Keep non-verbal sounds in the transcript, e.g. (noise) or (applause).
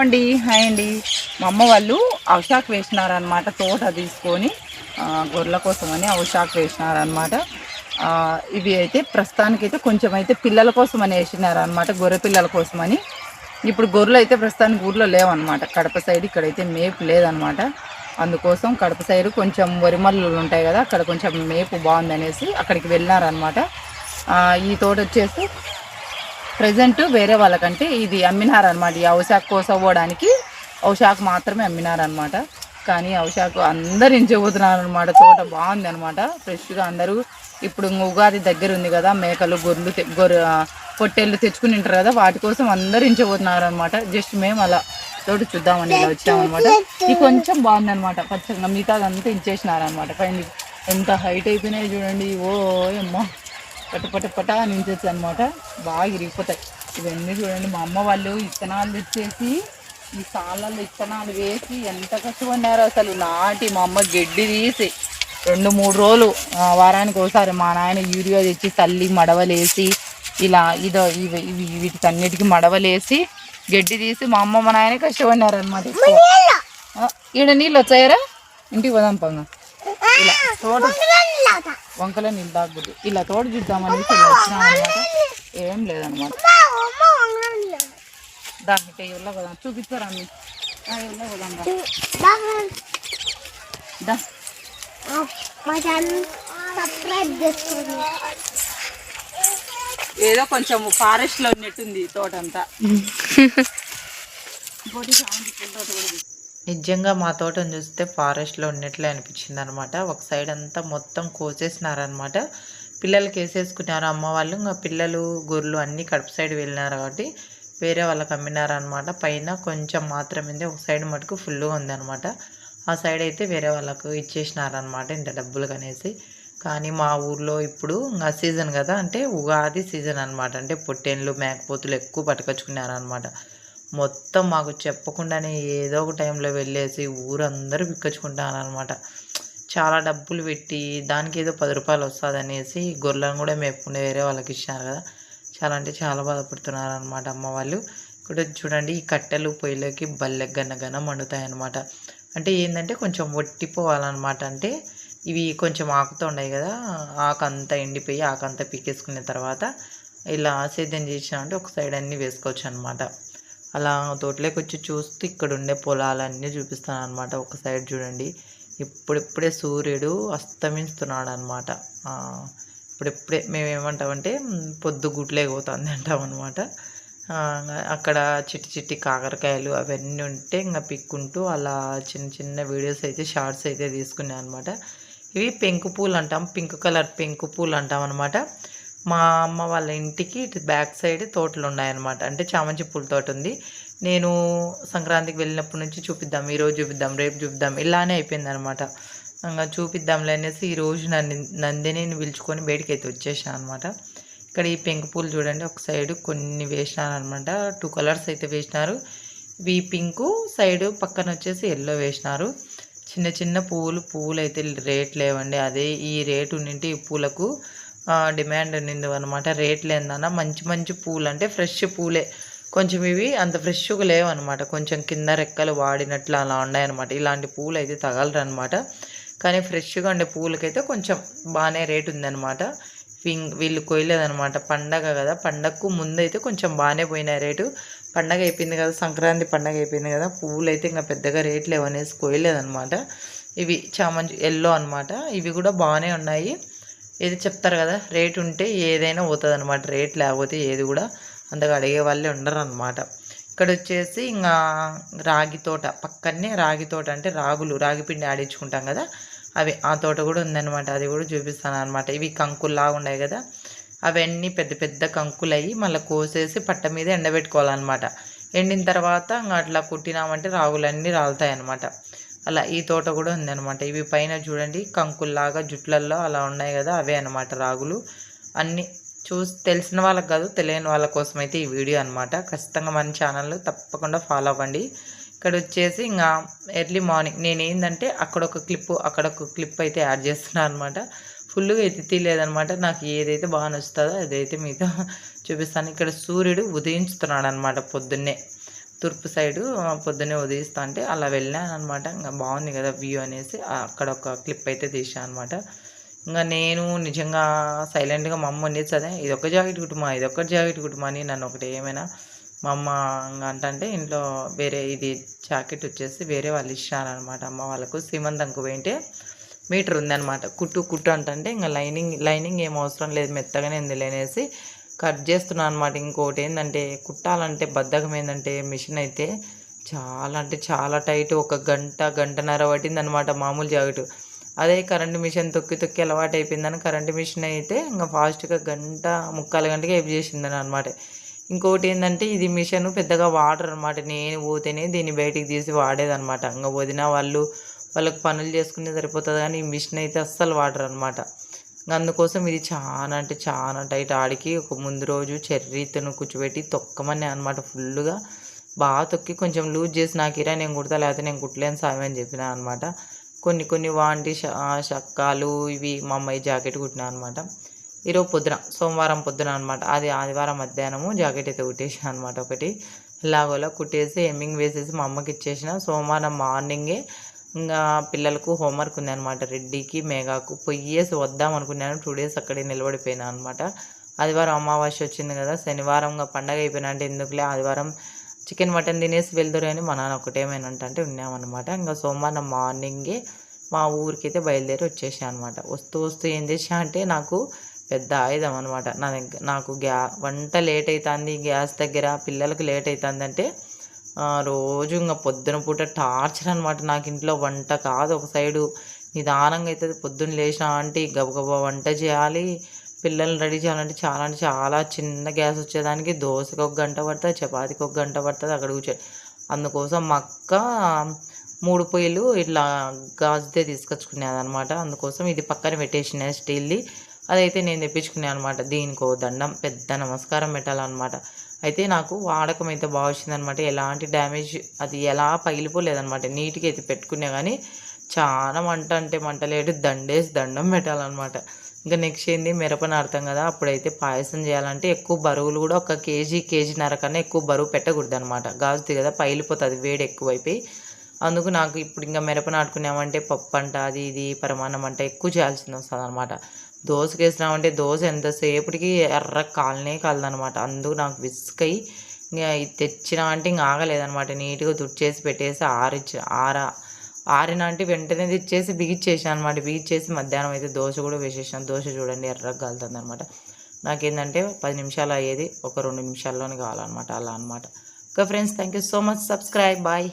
అండి హాయ్ అండి. మా అమ్మ వాళ్ళు అవశాక్ వేసినారనమాట తోట తీసుకొని గొర్రెల గొర్రెల కోసమని అవశాక్ వేసినారనమాట ఇవి అయితే ప్రస్తుతానికైతే కొంచెం అయితే పిల్లల కోసం అని వేసినారనమాట గొర్రె పిల్లల కోసమని. ఇప్పుడు గొర్రెలు అయితే ప్రస్తుతానికి ఊర్లో లేవన్నమాట కడప సైడ్ ఇక్కడైతే మేపు లేదనమాట అందుకోసం కడప సైడ్ కొంచెం వరిమల్లులు ఉంటాయి కదా అక్కడ కొంచెం మేపు బాగుందనేసి అక్కడికి వెళ్ళినారనమాట ఈ తోట వచ్చేసి ప్రజెంట్ వేరే వాళ్ళకంటే ఇది అమ్మినారనమాట ఈ ఔషాక్ కోసపోవడానికి ఔషాక్ మాత్రమే అమ్మినారనమాట కానీ ఔషాకు అందరు ఎంచిపోతున్నారు అనమాట తోట బాగుంది అనమాట ఫ్రెష్గా అందరూ ఇప్పుడు ఉగాది దగ్గర ఉంది కదా మేకలు గొర్రెలు గొర్రె పొట్టేళ్ళు తెచ్చుకుని ఉంటారు కదా వాటి కోసం అందరు ఎంచిపోతున్నారు అనమాట జస్ట్ మేము అలా తోట చూద్దామని ఇలా వచ్చామన్నమాట. ఇది కొంచెం బాగుంది అనమాట పచ్చగా మిగతాదంతా ఇంచేసినారనమాట పైన ఎంత హైట్ అయిపోయినాయి చూడండి. ఓ అమ్మా. పట పట పట నించొచ్చు అనమాట బాగా ఇరిగిపోతాయి. ఇవన్నీ చూడండి మా అమ్మ వాళ్ళు ఇత్తనాలు తెచ్చేసి ఈ సాళ్ళల్లో ఇత్తనాలు వేసి ఎంత కష్టపడినారో అసలు. నాటి మా అమ్మ గడ్డి తీసి రెండు మూడు రోజులు వారానికి ఒకసారి మా నాయన యూరియా తెచ్చి తల్లి మడవలేసి ఇలా ఇదో ఇవి ఇవి వీటికన్నిటికీ మడవలేసి గడ్డి తీసి మా అమ్మ మా నాయన కష్టపడినారనమాట ఈడ నీళ్ళు వచ్చాయరా? ఇంటికి పోదాం పంగ ఇలా తోట వంకలో నీళ్ళు తాగకూడదు ఇలా తోట చూద్దామని ఇలా వచ్చినాం అనమాట ఏం లేదనమాట దాన్ని ఇళ్ళ పోదాం చూపిస్తారా ఏదో కొంచెం ఫారెస్ట్లో ఉన్నట్టుంది ఈ తోట అంతా ఇంకోటి నిజంగా మా తోటను చూస్తే ఫారెస్ట్లో ఉన్నట్లే అనిపించింది అనమాట ఒక సైడ్ అంతా మొత్తం కోసేసినారనమాట. పిల్లలకి వేసేసుకున్నారు. అమ్మ వాళ్ళు ఇంకా పిల్లలు గొర్రెలు అన్నీ కడుపు సైడ్ వెళ్ళినారు కాబట్టి వేరే వాళ్ళకి అమ్మినారనమాట. పైన కొంచెం మాత్రమే ఒక సైడ్ మటుకు ఫుల్గా ఉందనమాట. ఆ సైడ్ అయితే వేరే వాళ్ళకు ఇచ్చేసినారనమాట ఇంత డబ్బులు కనేసి. కానీ మా ఊర్లో ఇప్పుడు ఇంకా సీజన్ కదా అంటే ఉగాది సీజన్ అనమాట. అంటే పొట్టేన్లు మేకపోతులు ఎక్కువ పట్టుకొచ్చుకున్నారనమాట. మొత్తం మాకు చెప్పకుండానే ఏదో ఒక టైంలో వెళ్ళేసి ఊరందరూ అనమాట చాలా డబ్బులు పెట్టి దానికి ఏదో పది రూపాయలు వస్తుంది అనేసి గొర్రెలను కూడా మేపుకుంటే వేరే వాళ్ళకి ఇచ్చినారు కదా. చాలా అంటే చాలా బాధపడుతున్నారు అనమాట అమ్మ వాళ్ళు. ఇక్కడ చూడండి ఈ కట్టెలు పొయ్యిలోకి బల్లె గన మండుతాయి అనమాట అంటే ఏంటంటే కొంచెం ఒట్టిపోవాలన్నమాట అంటే ఇవి కొంచెం ఆకుతో ఉన్నాయి కదా ఆకంతా ఎండిపోయి ఆకంతా పీకేసుకున్న తర్వాత ఇలా సేద్యం చేసినామంటే ఒక సైడ్ అన్నీ వేసుకోవచ్చు అనమాట అలా తోటలోకి వచ్చి చూస్తూ ఇక్కడ ఉండే పొలాలన్నీ చూపిస్తాను అనమాట ఒక సైడ్ చూడండి. ఇప్పుడిప్పుడే సూర్యుడు అస్తమిస్తున్నాడు అనమాట ఇప్పుడిప్పుడే మేము ఏమంటామంటే పొద్దు గుట్లేకి పోతుంది అంటాం అనమాట అక్కడ చిట్టి చిట్టి కాకరకాయలు అవన్నీ ఉంటే ఇంకా పిక్కుంటూ అలా చిన్న చిన్న వీడియోస్ అయితే షార్ట్స్ అయితే తీసుకున్నాను అనమాట ఇవి పెంకు పూలు అంటాం పింక్ కలర్ పెంకు పూలు అంటాం అనమాట మా అమ్మ వాళ్ళ ఇంటికి ఇటు బ్యాక్ సైడ్ తోటలు ఉన్నాయన్నమాట. అంటే చామంతి పూల తోట ఉంది. నేను సంక్రాంతికి వెళ్ళినప్పటి నుంచి చూపిద్దాం ఈరోజు చూపిద్దాం రేపు చూపిద్దాం ఇలానే అయిపోయింది అనమాట ఇంకా చూపిద్దాంలే అనేసి ఈరోజు నన్ను నందినిని పిలుచుకొని బయటికి అయితే వచ్చేసాను అనమాట ఇక్కడ ఈ పెంకు పూలు చూడండి ఒక సైడ్ కొన్ని వేసినాను అనమాట టూ కలర్స్ అయితే వేసినారు. ఇవి పింకు సైడ్ పక్కన వచ్చేసి ఎల్లో వేసినారు. చిన్న చిన్న పూలు పూలు అయితే రేట్ లేవండి. అదే ఈ రేటు ఉండింటి ఈ పూలకు డిమాండ్ ఉన్నింది అనమాట రేట్లు ఏందన్నా మంచి మంచి పూలు అంటే ఫ్రెష్ పూలే. కొంచెం ఇవి అంత ఫ్రెష్గా లేవు అనమాట కొంచెం కింద రెక్కలు వాడినట్లు అలా ఉన్నాయన్నమాట ఇలాంటి పూలు అయితే తగలరు అనమాట కానీ ఫ్రెష్గా ఉండే పూలకైతే కొంచెం బాగానే రేట్ ఉందన్నమాట. వీళ్ళు కొయ్యలేదన్నమాట. పండగ కదా పండగకు ముందు అయితే కొంచెం బాగానే పోయినాయి రేటు. పండగ అయిపోయింది కదా సంక్రాంతి పండగ అయిపోయింది కదా పువ్వులు అయితే ఇంకా పెద్దగా రేట్లు లేవనేసి కోయలేదన్నమాట ఇవి చామంతి ఎల్లో అనమాట ఇవి కూడా బాగానే ఉన్నాయి. ఇది చెప్తారు కదా? రేట్ ఉంటే ఏదైనా పోతుంది అనమాట రేట్ లేకపోతే ఏది కూడా అంతగా అడిగే వాళ్ళే ఉండరు అనమాట ఇక్కడ వచ్చేసి ఇంకా రాగి తోట. పక్కనే రాగి తోట అంటే రాగులు రాగి పిండి ఆడించుకుంటాం కదా? అవి ఆ తోట కూడా ఉందన్నమాట. అది కూడా చూపిస్తాను అనమాట ఇవి కంకుల్లాగా ఉన్నాయి కదా? అవన్నీ పెద్ద పెద్ద కంకులు అయ్యి మళ్ళీ కోసేసి పట్ట మీద ఎండబెట్టుకోవాలన్నమాట. ఎండిన తర్వాత ఇంకా అట్లా కుట్టినామంటే రాగులన్నీ రాలుతాయి అన్నమాట అలా ఈ తోట కూడా ఉందన్నమాట. ఇవి పైన చూడండి కంకుల్లాగా జుట్లల్లో అలా ఉన్నాయి కదా అవే అనమాట రాగులు. అన్నీ చూసి తెలిసిన వాళ్ళకి కాదు తెలియని వాళ్ళ కోసం అయితే ఈ వీడియో అనమాట ఖచ్చితంగా మన ఛానల్ తప్పకుండా ఫాలో అవ్వండి. ఇక్కడ వచ్చేసి ఇంకా ఎర్లీ మార్నింగ్ నేను ఏంటంటే అక్కడ ఒక క్లిప్ అక్కడ ఒక క్లిప్ అయితే యాడ్ చేస్తున్నాను అనమాట ఫుల్గా అయితే తీయలేదనమాట నాకు ఏదైతే బాగా నచ్చుతుందో అదైతే మీతో (laughs) చూపిస్తాను. ఇక్కడ సూర్యుడు ఉదయించుతున్నాడు అనమాట పొద్దున్నే. తూర్పు సైడు పొద్దున్నే ఉదయిస్తా అంటే అలా వెళ్ళాను అనమాట ఇంకా బాగుంది కదా వ్యూ అనేసి. అక్కడ ఒక క్లిప్ అయితే తీసాను అనమాట ఇంకా నేను నిజంగా సైలెంట్గా మా అమ్మ ఉండేది అదే ఇది ఒక జాకెట్ కుటుంబా ఇది ఒక జాకెట్ కుటుంబా అని నన్ను ఒకటి ఏమైనా మా అమ్మ ఇంకా అంటే ఇంట్లో వేరే ఇది జాకెట్ వచ్చేసి వేరే వాళ్ళు ఇచ్చారనమాట అమ్మ వాళ్ళకు శ్రీమంతంకు పోయింటే మీటర్ ఉందనమాట కుట్టు కుట్టు అంటే ఇంకా లైనింగ్ లైనింగ్ ఏం అవసరం లేదు మెత్తగానే ఉంది లేనేసి కట్ చేస్తున్నాను అనమాట ఇంకోటి ఏంటంటే కుట్టాలంటే బద్ధకం ఏంటంటే మిషన్ అయితే చాలా అంటే చాలా టైట్ ఒక గంట గంటన్నర పట్టింది అనమాట మామూలు జాకెట్. అదే కరెంట్ మిషన్ తొక్కి తొక్కి అలవాటు అయిపోయిందని కరెంటు మిషన్ అయితే ఇంకా ఫాస్ట్గా గంట ముక్కాలు గంటకి ఏం చేసిందని అనమాట ఇంకోటి ఏంటంటే ఇది మిషన్ పెద్దగా వాడరు అనమాట నేను పోతేనే దీన్ని బయటికి తీసి వాడేదనమాట ఇంకా వదిన వాళ్ళు వాళ్ళకి పనులు చేసుకునే సరిపోతుంది కానీ ఈ మిషన్ అయితే అస్సలు వాడరు అనమాట అందుకోసం ఇది చాలా అంటే చాలా టైట్ ఆడికి ఒక ముందు రోజు చెర్రీతను కూర్చోబెట్టి తొక్కమని అనమాట ఫుల్గా బాగా తొక్కి కొంచెం లూజ్ చేసి నాకు ఇరా నేను కుడతా లేకపోతే నేను కుట్టలేను సాయం అని చెప్పిన అనమాట కొన్ని కొన్ని వాంటి షక్కాలు ఇవి మా అమ్మాయి జాకెట్ కుట్టినా అనమాట ఈరోజు పొద్దున సోమవారం పొద్దున అనమాట అది ఆదివారం మధ్యాహ్నము జాకెట్ అయితే కుట్టేసిన అనమాట ఒకటి. ఇలాగోలా కుట్టేసి ఎమ్మింగ్ వేసేసి మా అమ్మకి ఇచ్చేసిన సోమవారం మార్నింగే ఇంకా పిల్లలకు హోంవర్క్ ఉంది అనమాట రెడ్డికి మేఘాకు పొయ్యేసి వద్దాం అనుకున్నాను టూ డేస్ అక్కడే నిలబడిపోయినా అనమాట ఆదివారం అమావాస్య వచ్చింది కదా శనివారం ఇంకా పండగ అయిపోయినా అంటే ఎందుకులే ఆదివారం చికెన్ మటన్ తినేసి వెళ్తారు అని మా నాన్న ఒకటేమైనా అంటే ఉన్నామన్నమాట. ఇంకా సోమవారం మార్నింగే మా ఊరికైతే బయలుదేరి వచ్చేసాను అనమాట వస్తూ వస్తూ ఏం చేసా అంటే నాకు పెద్ద ఆయుధం అనమాట నా దగ్గర నాకు గ్యా వంట లేట్ అవుతుంది గ్యాస్ దగ్గర పిల్లలకు లేట్ అవుతుంది అంటే రోజు ఇంకా పొద్దున పూట టార్చర్ అనమాట నాకు ఇంట్లో వంట కాదు ఒక సైడు. నిదానంగా అవుతుంది పొద్దున్న లేచిన అంటే గబగబా వంట చేయాలి. పిల్లల్ని రెడీ చేయాలంటే చాలా అంటే చాలా చిన్న గ్యాస్ వచ్చేదానికి దోశకి ఒక గంట పడుతుంది చపాతీకి ఒక గంట పడుతుంది అక్కడ కూర్చో అందుకోసం మా అక్క మూడు పొయ్యిలు ఇట్లా గాజుదే తీసుకొచ్చుకునేది అనమాట అందుకోసం ఇది పక్కన పెట్టేసిన స్టీల్ది. అదైతే నేను తెప్పించుకునే అనమాట దీనికో దండం. పెద్ద నమస్కారం పెట్టాలన్నమాట. అయితే నాకు వాడకం అయితే బాగా వచ్చిందనమాట ఎలాంటి డ్యామేజ్ అది ఎలా పగిలిపోలేదనమాట నీట్గా అయితే పెట్టుకునే కానీ చాలా మంట అంటే మంటలేడు దండేసి దండం పెట్టాలన్నమాట. ఇంకా నెక్స్ట్ ఏంది? మిరపని అర్థం కదా అప్పుడైతే పాయసం చేయాలంటే ఎక్కువ బరువులు కూడా ఒక కేజీ కేజీన్నర కన్నా ఎక్కువ బరువు పెట్టకూడదు అనమాట గాజుది కదా పగిలిపోతుంది వేడి ఎక్కువైపోయి. అందుకు నాకు ఇప్పుడు ఇంకా మిరప నాటుకున్నామంటే పప్పు అంట అది ఇది పరమాన్నం అంట ఎక్కువ చేయాల్సింది వస్తుంది అనమాట దోశకి వేసినామంటే దోశ ఎంతసేపటికి ఎర్ర కాలనే కాలదనమాట అందుకు నాకు విసుకై అయ్యి ఇది తెచ్చినా అంటే ఇంకా ఆగలేదనమాట. నీట్గా తుడిచేసి పెట్టేసి ఆరిచ్చి ఆర ఆరిన అంటే వెంటనే తెచ్చేసి బిగిచ్చేసాను అనమాట బిగిచ్చేసి మధ్యాహ్నం అయితే దోశ కూడా వేసేసాను. దోశ చూడండి ఎర్రగా కాలుతుంది అనమాట నాకేంటంటే పది నిమిషాలు అయ్యేది ఒక రెండు నిమిషాల్లోనే కావాలన్నమాట అలా అనమాట. Okay friends thank you so much. Subscribe. Bye.